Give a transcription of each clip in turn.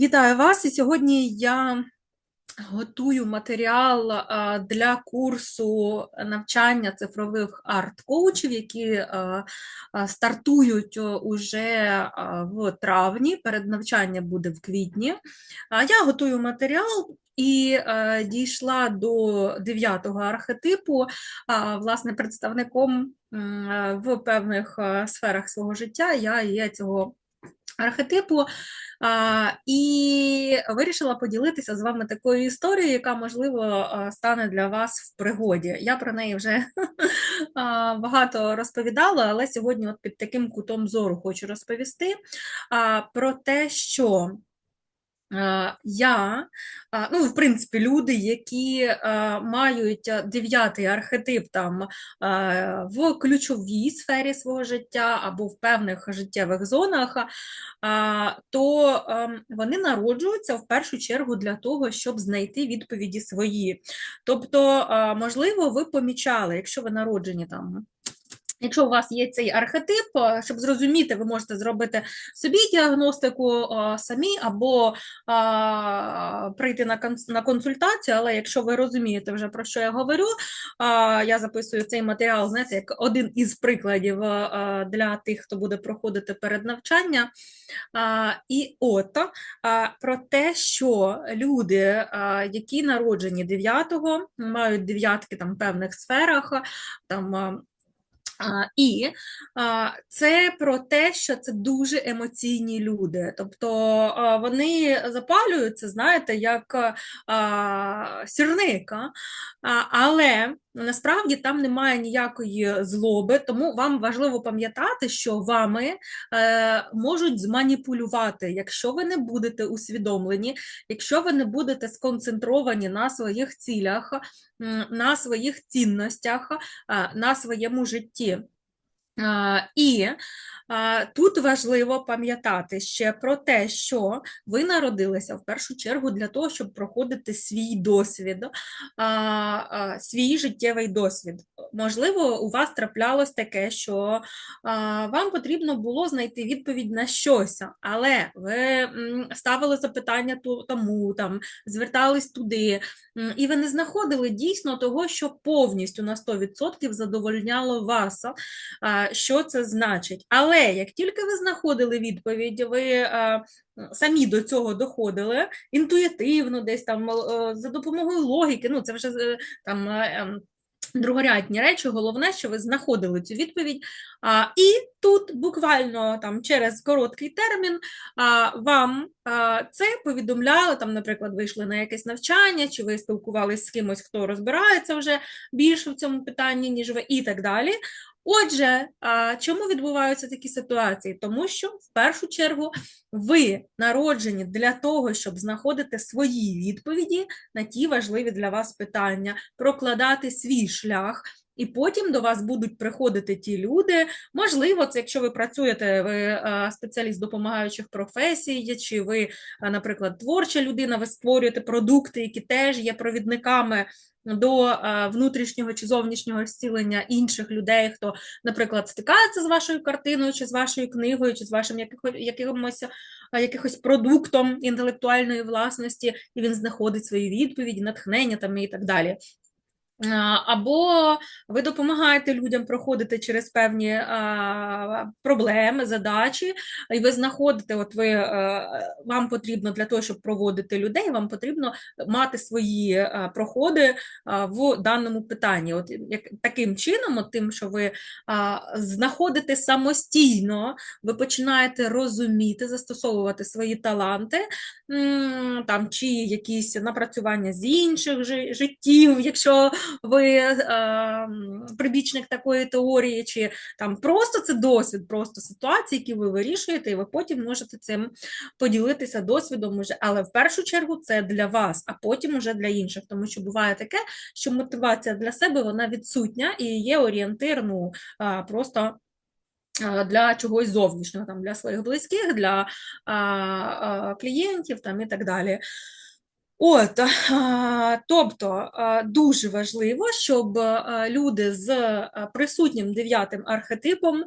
Вітаю вас! І сьогодні я готую матеріал для курсу навчання цифрових арт-коучів, які а, а, стартують уже в травні. Перед навчанням буде в квітні. Я готую матеріал. І е, дійшла до дев'ятого архетипу, е, власне, представником е, в певних е, сферах свого життя я є цього архетипу. А, І вирішила поділитися з вами такою історією, яка, можливо, стане для вас в пригоді. Я про неї вже багато розповідала, але сьогодні, от під таким кутом зору, хочу розповісти про те, що я, ну, в принципі, люди, які мають дев'ятий архетип там в ключовій сфері свого життя або в певних життєвих зонах, то вони народжуються в першу чергу для того, щоб знайти відповіді свої. Тобто, можливо, ви помічали, якщо ви народжені там. Якщо у вас є цей архетип, щоб зрозуміти, ви можете зробити собі діагностику самі або прийти на консультацію, але якщо ви розумієте вже про що я говорю, я записую цей матеріал, знаєте, як один із прикладів для тих, хто буде проходити перед навчання. І от про те, що люди, які народжені 9-го, мають дев'ятки там в певних сферах, там і це про те, що це дуже емоційні люди. Тобто вони запалюються, знаєте, як сірника, але насправді там немає ніякої злоби, тому вам важливо пам'ятати, що вами е, можуть зманіпулювати, якщо ви не будете усвідомлені, якщо ви не будете сконцентровані на своїх цілях, на своїх цінностях, на своєму житті. І Тут важливо пам'ятати ще про те, що ви народилися в першу чергу для того, щоб проходити свій досвід, свій життєвий досвід. Можливо, у вас траплялось таке, що вам потрібно було знайти відповідь на щось, але ви ставили запитання тому, там, звертались туди, і ви не знаходили дійсно того, що повністю на 100% задовольняло вас, що це значить. Але як тільки ви знаходили відповідь, ви е, самі до цього доходили інтуїтивно, десь там е, за допомогою логіки, ну це вже е, там. Ем, другорядні речі, головне, що ви знаходили цю відповідь. А, І тут буквально там через короткий термін а, вам а, це повідомляли, там, наприклад, вийшли на якесь навчання, чи ви спілкувалися з кимось, хто розбирається вже більше в цьому питанні, ніж ви, і так далі. Отже, чому відбуваються такі ситуації? Тому що в першу чергу ви народжені для того, щоб знаходити свої відповіді на ті важливі для вас питання, прокладати свій шлях. І потім до вас будуть приходити ті люди. Можливо, це якщо ви працюєте, ви спеціаліст допомагаючих професій, чи ви, наприклад, творча людина, ви створюєте продукти, які теж є провідниками до е, внутрішнього чи зовнішнього зцілення інших людей, хто, наприклад, стикається з вашою картиною, чи з вашою книгою, чи з вашим якимось е, якихось продуктом інтелектуальної власності, і він знаходить свої відповіді, натхнення там і так далі. Або ви допомагаєте людям проходити через певні а, проблеми, задачі, і ви знаходите, от ви е, вам потрібно для того, щоб проводити людей, вам потрібно мати свої проходи в даному питанні. От як таким чином, от тим, що ви знаходите самостійно, ви починаєте розуміти, застосовувати свої таланти, там чи якісь напрацювання з інших життів, якщо ви е, прибічник такої теорії, чи там просто це досвід, просто ситуації, які ви вирішуєте, і ви потім можете цим поділитися досвідом, уже, але в першу чергу це для вас, а потім уже для інших. Тому що буває таке, що мотивація для себе вона відсутня і є орієнтир, ну просто. Для чогось зовнішнього, там, для своїх близьких, для а, а, клієнтів там, і так далі. От, тобто дуже важливо, щоб люди з присутнім дев'ятим архетипом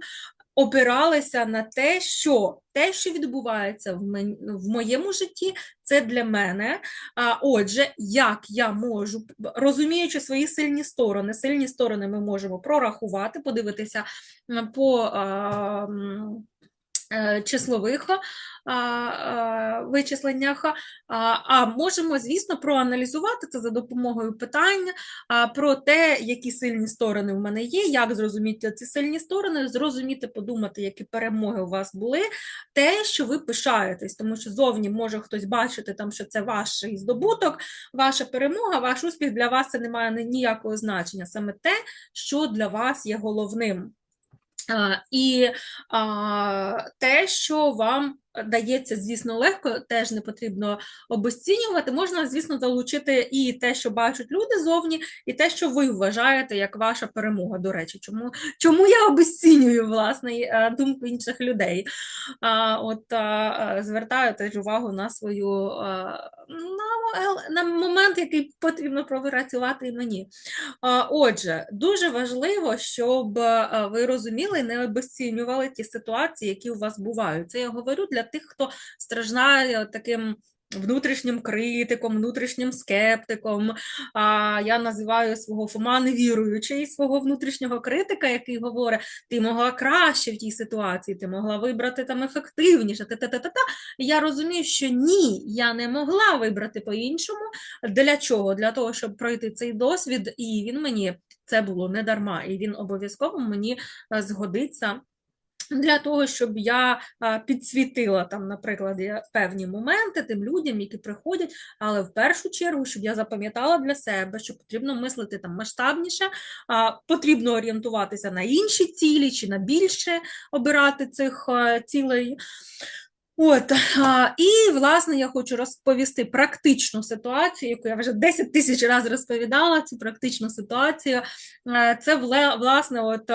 опиралися на те, що те, що відбувається в, моєму житті, це для мене. А, Отже, як я можу, розуміючи свої сильні сторони, сильні сторони ми можемо прорахувати, подивитися по. Е, числових вичисленнях, а можемо, звісно, проаналізувати це за допомогою питань про те, які сильні сторони в мене є, як зрозуміти ці сильні сторони, зрозуміти, подумати, які перемоги у вас були, те, що ви пишаєтесь, тому що зовні може хтось бачити, там, що це ваш здобуток, ваша перемога, ваш успіх для вас це не має ніякого значення, саме те, що для вас є головним. І те, що вам дається, звісно, легко, теж не потрібно обесцінювати. Можна, звісно, залучити і те, що бачать люди зовні, і те, що ви вважаєте як ваша перемога. До речі, чому чому я обесцінюю власне е, думку інших людей? От звертаю теж увагу на свою на, на момент, який потрібно пропрацювати і мені. Отже, дуже важливо, щоб ви розуміли, не обесцінювали ті ситуації, які у вас бувають. Це я говорю для для тих, хто страждає таким. Внутрішнім критиком, внутрішнім скептиком. А я називаю свого Фома невіруючий, свого внутрішнього критика, який говорить: ти могла краще в тій ситуації, ти могла вибрати там ефективніше. Та -та -та -та -та. Я розумію, що ні, я не могла вибрати по-іншому. Для чого? Для того, щоб пройти цей досвід, і він мені це було не дарма, і він обов'язково мені е, згодиться. Для того, щоб я підсвітила там, наприклад, певні моменти тим людям, які приходять, але в першу чергу, щоб я запам'ятала для себе, що потрібно мислити там масштабніше, потрібно орієнтуватися на інші цілі чи на більше обирати цих цілей. От, І, власне, я хочу розповісти практичну ситуацію, яку я вже 10 тисяч разів розповідала, цю практичну ситуацію. Е, це, власне, от,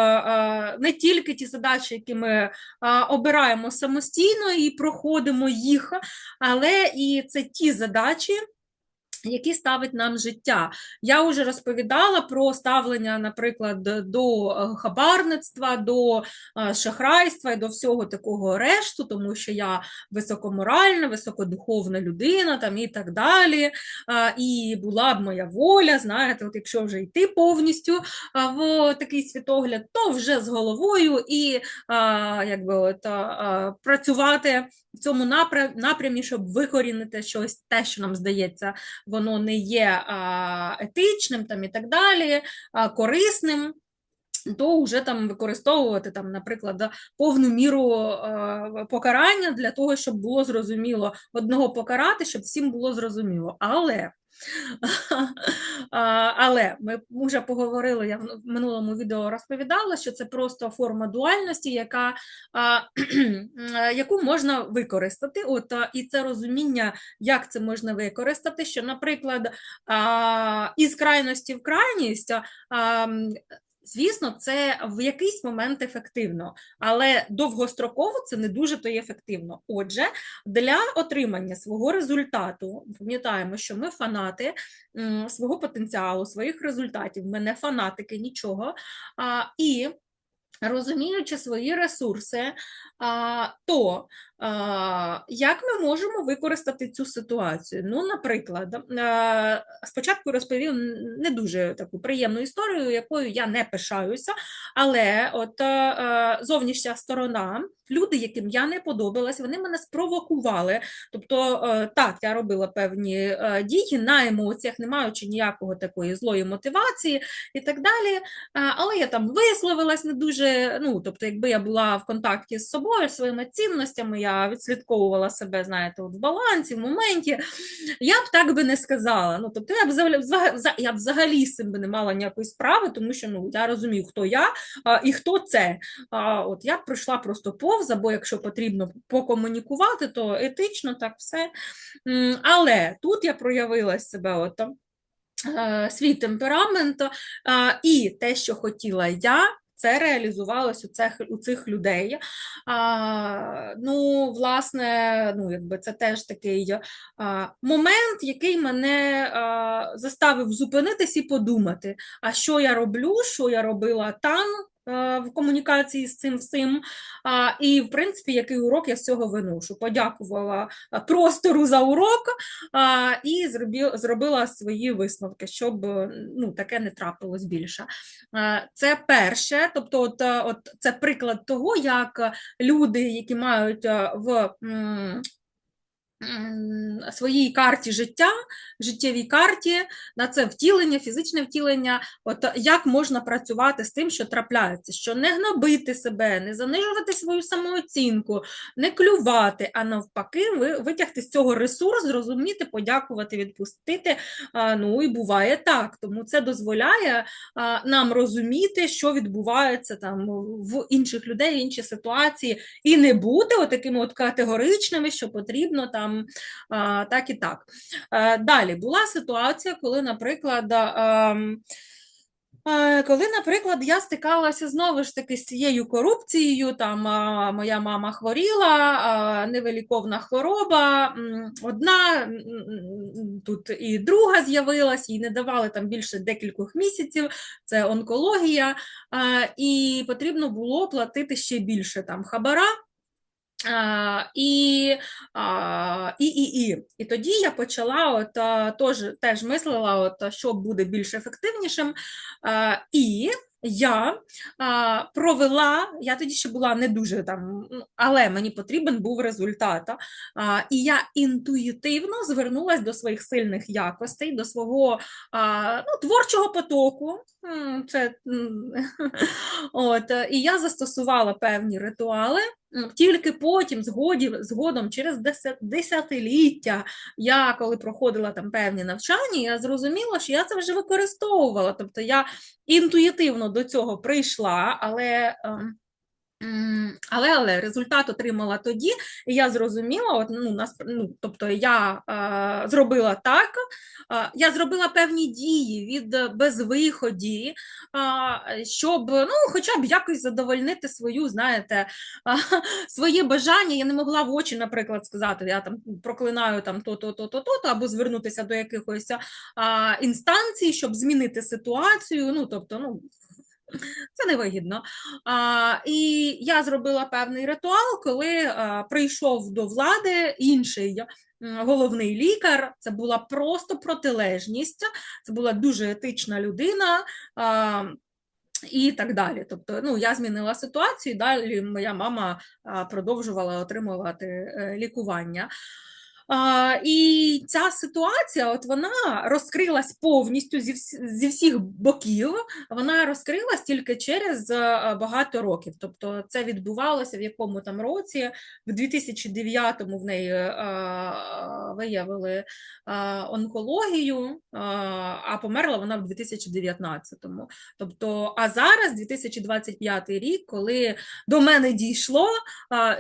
не тільки ті задачі, які ми обираємо самостійно і проходимо їх, але і це ті задачі які ставить нам життя. Я вже розповідала про ставлення, наприклад, до е, хабарництва, до е, шахрайства і до всього такого решту, тому що я високоморальна, високодуховна людина там і так далі. І була б моя воля, знаєте, от якщо вже йти повністю в такий світогляд, то вже з головою і якби от, працювати в цьому напрямі, щоб викорінити щось, те, що нам здається, воно не є етичним там і так далі, корисним. То вже там використовувати, там, наприклад, повну міру покарання для того, щоб було зрозуміло одного покарати, щоб всім було зрозуміло. Але але ми вже поговорили, я в минулому відео розповідала, що це просто форма дуальності, яка, яку можна використати. От, І це розуміння, як це можна використати, що, наприклад, із крайності в крайність Звісно, це в якийсь момент ефективно, але довгостроково це не дуже то й ефективно. Отже, для отримання свого результату, пам'ятаємо, що ми фанати свого потенціалу, своїх результатів, ми не фанатики нічого. І розуміючи свої ресурси, то як ми можемо використати цю ситуацію? Ну, наприклад, спочатку розповів не дуже таку приємну історію, якою я не пишаюся, але от зовнішня сторона, люди, яким я не подобалась, вони мене спровокували. Тобто, так, я робила певні дії на емоціях, не маючи ніякого такої злої мотивації і так далі. Але я там висловилась не дуже. Ну, тобто, якби я була в контакті з собою, своїми цінностями я відслідковувала себе, знаєте, от в балансі, в моменті, я б так би не сказала. Ну, тобто, я б взагалі, я б взагалі з цим би не мала ніякої справи, тому що ну, я розумію, хто я а, і хто це. А, от Я б пройшла просто повз, або якщо потрібно покомунікувати, то етично так все. Але тут я проявила себе. от, е, Свій темперамент і те, що хотіла я, це реалізувалось у цих у цих людей. А, Ну, власне, ну, якби це теж такий а, момент, який мене а, заставив зупинитись і подумати, а що я роблю, що я робила там. Е, в комунікації з цим всім. І, в принципі, який урок я з цього виношу? Подякувала е, простору за урок і зробила свої висновки, щоб е, ну, таке не трапилось більше. Це перше, тобто, от, от це приклад того, як люди, які мають в своїй карті життя, життєвій карті, на це втілення, фізичне втілення, от як можна працювати з тим, що трапляється, що не гнобити себе, не занижувати свою самооцінку, не клювати, а навпаки, ви витягти з цього ресурс, зрозуміти, подякувати, відпустити. Ну і буває так. Тому це дозволяє нам розуміти, що відбувається там в інших людей, в інші ситуації, і не бути отакими от категоричними, що потрібно там так і так. Е, Далі була ситуація, коли, наприклад, ем, е, коли, наприклад, я стикалася знову ж таки з цією корупцією, там моя мама хворіла, а, невиліковна хвороба, одна, тут і друга з'явилась, їй не давали там більше декількох місяців, це онкологія, і потрібно було платити ще більше там хабара. І, і, і, і. І тоді я почала от, тож, теж мислила, от, що буде більш ефективнішим. І я провела, я тоді ще була не дуже там, але мені потрібен був результат. І я інтуїтивно звернулася до своїх сильних якостей, до свого ну, творчого потоку. Це, от, і я застосувала певні ритуали. Тільки потім, згоді, згодом, через деся- десятиліття, я коли проходила там певні навчання, я зрозуміла, що я це вже використовувала. Тобто я інтуїтивно до цього прийшла, але. м, Але, але результат отримала тоді, і я зрозуміла, от, ну, нас, ну, тобто я е, зробила так, е, я зробила певні дії від е, безвиході, е, щоб ну, хоча б якось задовольнити свою, знаєте, а, своє бажання. Я не могла в очі, наприклад, сказати, я там проклинаю там то-то, то-то, то-то, або звернутися до якихось а, інстанцій, щоб змінити ситуацію. Ну, тобто, ну, це невигідно. А, і я зробила певний ритуал, коли а, прийшов до влади інший головний лікар. Це була просто протилежність, це була дуже етична людина. А, і так далі. Тобто, ну, я змінила ситуацію, і далі моя мама продовжувала отримувати е, лікування. І ця ситуація, от вона розкрилась повністю зі, зі всіх боків. Вона розкрилась тільки через е, багато років. Тобто, це відбувалося в якому там році, в 2009-му в неї е, виявили е, онкологію, е, а померла вона в 2019-му. Тобто, а зараз 2025 рік, коли до мене дійшло,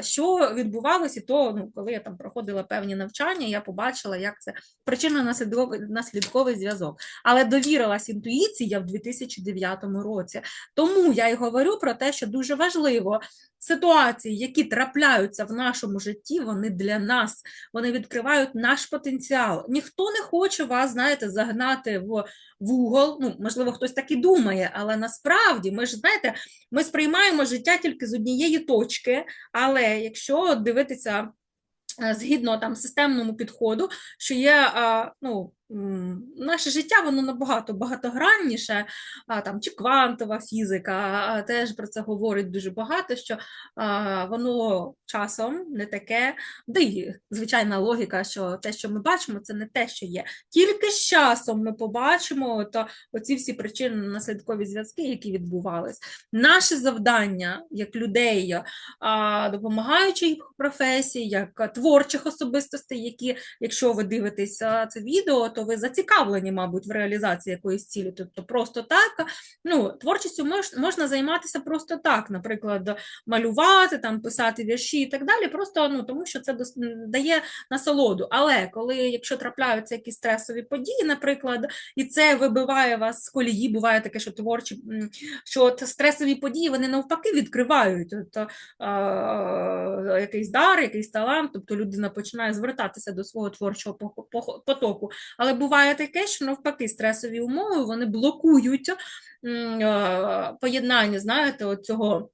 що відбувалося, то ну, коли я там проходила певні навчання, я побачила, як це причинно-наслідковий наслідковий зв'язок. Але довірилась інтуїції я в 2009 році. Тому я й говорю про те, що дуже важливо ситуації, які трапляються в нашому житті, вони для нас, вони відкривають наш потенціал. Ніхто не хоче вас, знаєте, загнати в угол. Ну, можливо, хтось так і думає, але насправді ми ж знаєте, ми сприймаємо життя тільки з однієї точки, але якщо дивитися згідно там системному підходу, що є ну, м, наше життя, воно набагато багатогранніше, там, чи квантова фізика теж про це говорить дуже багато, що воно часом не таке, да й звичайна логіка, що те, що ми бачимо, це не те, що є. Тільки з часом ми побачимо от, оці всі причинно-наслідкові зв'язки, які відбувались. Наше завдання як людей, а, допомагаючих професій, як творчих особистостей, які, якщо ви дивитесь це відео, то ви зацікавлені, мабуть, в реалізації якоїсь цілі. Тобто просто так. Ну, творчістю мож, можна займатися просто так, наприклад, малювати, там, писати вірші і так далі, просто ну, тому що це дає насолоду. Але коли, якщо трапляються якісь стресові події, наприклад, і це вибиває вас з колії, буває таке, що творчі, що от стресові події вони навпаки відкривають от, е, якийсь дар, якийсь талант, тобто людина починає звертатися до свого творчого потоку. Але буває таке, що навпаки, стресові умови вони блокують е, поєднання, знаєте, цього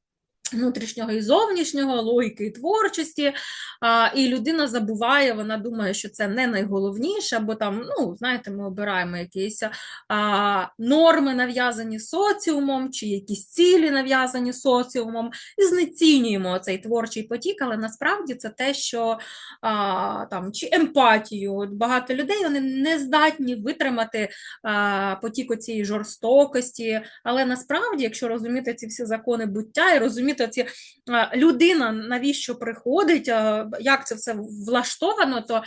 внутрішнього і зовнішнього, логіки і творчості, а, і людина забуває, вона думає, що це не найголовніше, бо там, ну, знаєте, ми обираємо якісь а, норми, нав'язані соціумом, чи якісь цілі нав'язані соціумом, і знецінюємо цей творчий потік, але насправді це те, що а, там, чи емпатію. Багато людей вони не здатні витримати а, потік цієї жорстокості, але насправді, якщо розуміти ці всі закони буття і розуміти ці людина навіщо приходить, як це все влаштовано, то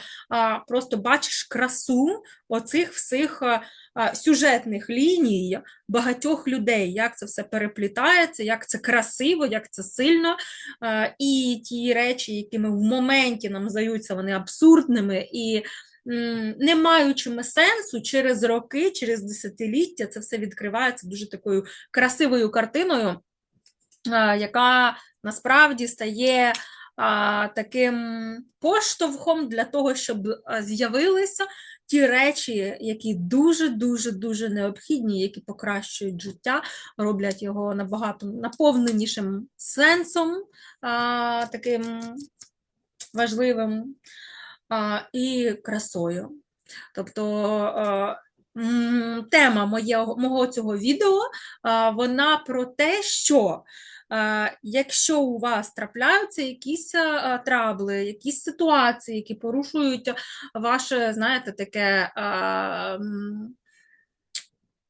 просто бачиш красу оцих всіх сюжетних ліній багатьох людей, як це все переплітається, як це красиво, як це сильно. І ті речі, якими в моменті нам здаються вони абсурдними і не маючими сенсу через роки, через десятиліття, це все відкривається дуже такою красивою картиною яка насправді стає таким поштовхом для того, щоб з'явилися ті речі, які дуже-дуже дуже необхідні, які покращують життя, роблять його набагато наповненішим сенсом, таким важливим і красою. Тобто тема моєго, мого цього відео вона про те, що якщо у вас трапляються якісь трабли, якісь ситуації, які порушують ваше, знаєте, таке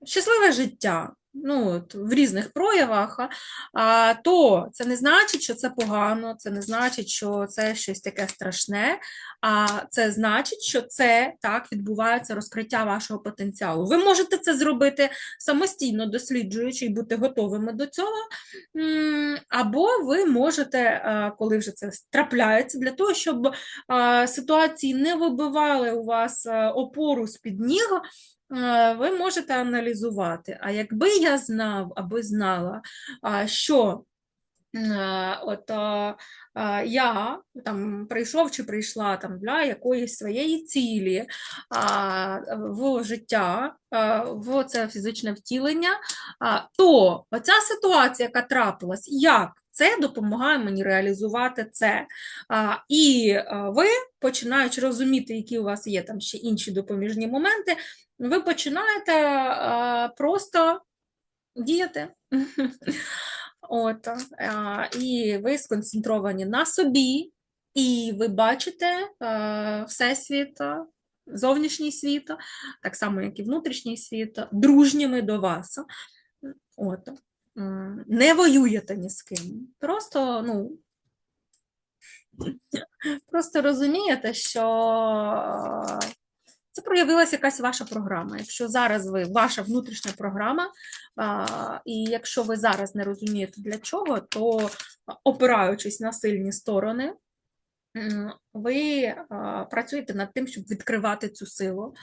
щасливе життя ну, от, в різних проявах, а, то це не значить, що це погано, це не значить, що це щось таке страшне, а це значить, що це так відбувається розкриття вашого потенціалу. Ви можете це зробити самостійно досліджуючи і бути готовими до цього. Або ви можете, коли вже це трапляється, для того, щоб ситуації не вибивали у вас опору з-під ніг, ви можете аналізувати. А якби я знав або знала, що е, от я там прийшов чи прийшла там для якоїсь своєї цілі в життя, в це фізичне втілення, то оця ситуація, яка трапилась, як це допомагає мені реалізувати це. А, І ви, починаючи розуміти, які у вас є там ще інші допоміжні моменти, ви починаєте просто діяти. От, І ви сконцентровані на собі, і ви бачите всесвіт, зовнішній світ, так само, як і внутрішній світ, дружніми до вас. От не воюєте ні з ким. Просто, ну, просто розумієте, що це проявилася якась ваша програма. Якщо зараз ви ваша внутрішня програма, і якщо ви зараз не розумієте для чого, то опираючись на сильні сторони, ви працюєте над тим, щоб відкривати цю силу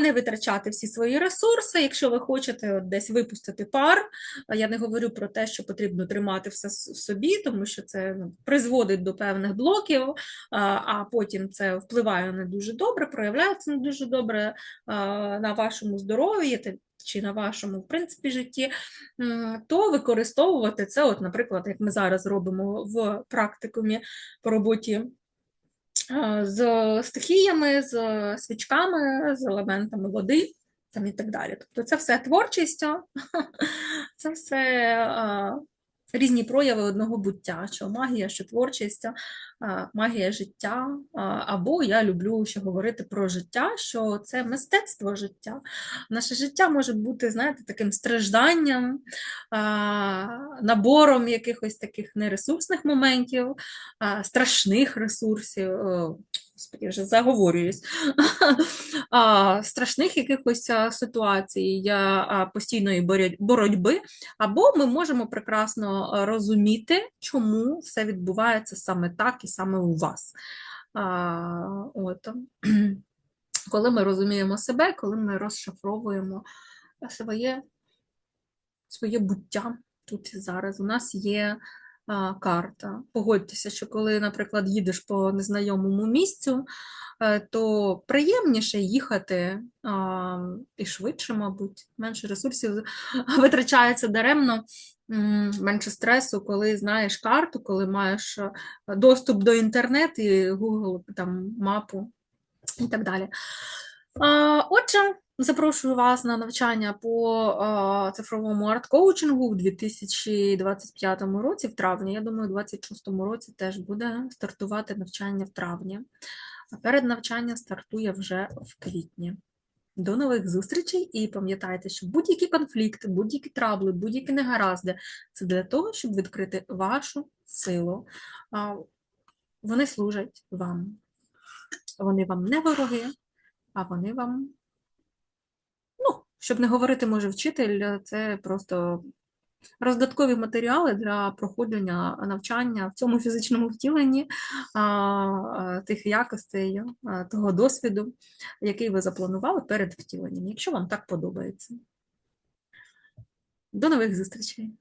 не витрачати всі свої ресурси. Якщо ви хочете от десь випустити пар, я не говорю про те, що потрібно тримати все в собі, тому що це ну, призводить до певних блоків, а потім це впливає не дуже добре, проявляється не дуже добре на вашому здоров'ї. Чи на вашому, в принципі, житті, то використовувати це, от, наприклад, як ми зараз робимо в практикумі по роботі з стихіями, з свічками, з елементами води там і так далі. Тобто це все творчість, це все різні прояви одного буття, що магія, що творчість, магія життя. Або я люблю ще говорити про життя, що це мистецтво життя. Наше життя може бути, знаєте, таким стражданням, набором якихось таких нересурсних моментів, страшних ресурсів господі, вже заговорююсь, страшних якихось ситуацій постійної боротьби, або ми можемо прекрасно розуміти, чому все відбувається саме так і саме у вас. От. Коли ми розуміємо себе, коли ми розшифровуємо своє, своє буття тут і зараз, у нас є карта. Погодьтеся, що коли, наприклад, їдеш по незнайомому місцю, е, то приємніше їхати і швидше, мабуть, менше ресурсів витрачається даремно, менше стресу, коли знаєш карту, коли маєш е, доступ до інтернету, і Google там мапу і так далі. Отже, запрошую вас на навчання по а, цифровому арт-коучингу в 2025 році, в травні. Я думаю, у 2026 році теж буде стартувати навчання в травні. А перед навчанням стартує вже в квітні. До нових зустрічей і пам'ятайте, що будь-які конфлікти, будь-які трабли, будь-які негаразди це для того, щоб відкрити вашу силу. Вони служать вам. Вони вам не вороги, а вони вам, щоб не говорити, може, вчитель, це просто роздаткові матеріали для проходження навчання в цьому фізичному втіленні тих якостей, того досвіду, який ви запланували перед втіленням, якщо вам так подобається. До нових зустрічей!